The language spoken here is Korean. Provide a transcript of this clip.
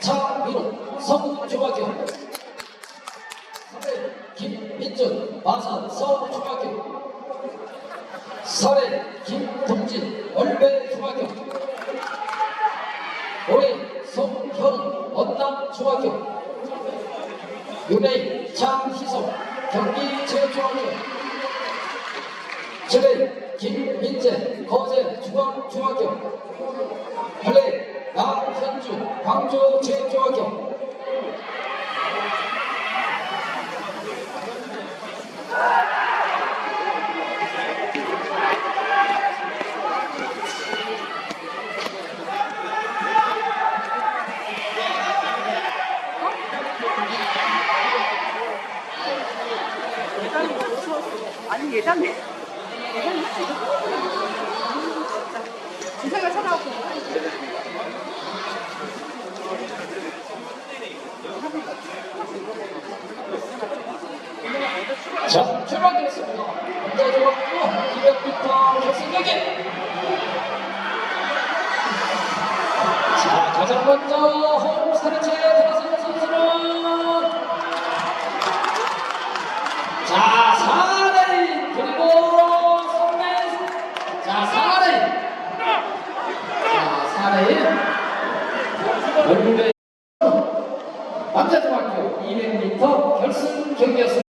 차민호, 성주학교 설혜, 김민준, 마산, 서울중학교 설혜, 김동진, 얼배중학교 오해, 송현, 언남중학교 윤혜인, 장희성, 경기체육중학교 저래 김민재 거제 중앙중학교 할래 나 광주 제중학교 예전에. 아니 예전에. 예전에. 진짜 지성이가 찾아왔고 자, 출발되겠습니다. 먼저 들어갔고, 200m 자, 가장 먼저 홈 스타트에 들어선 선수는 자, 4레인 그리고 3레인 자, 사레인, 자, 4레인 남자 중학교 200m 결승 경기였습니다.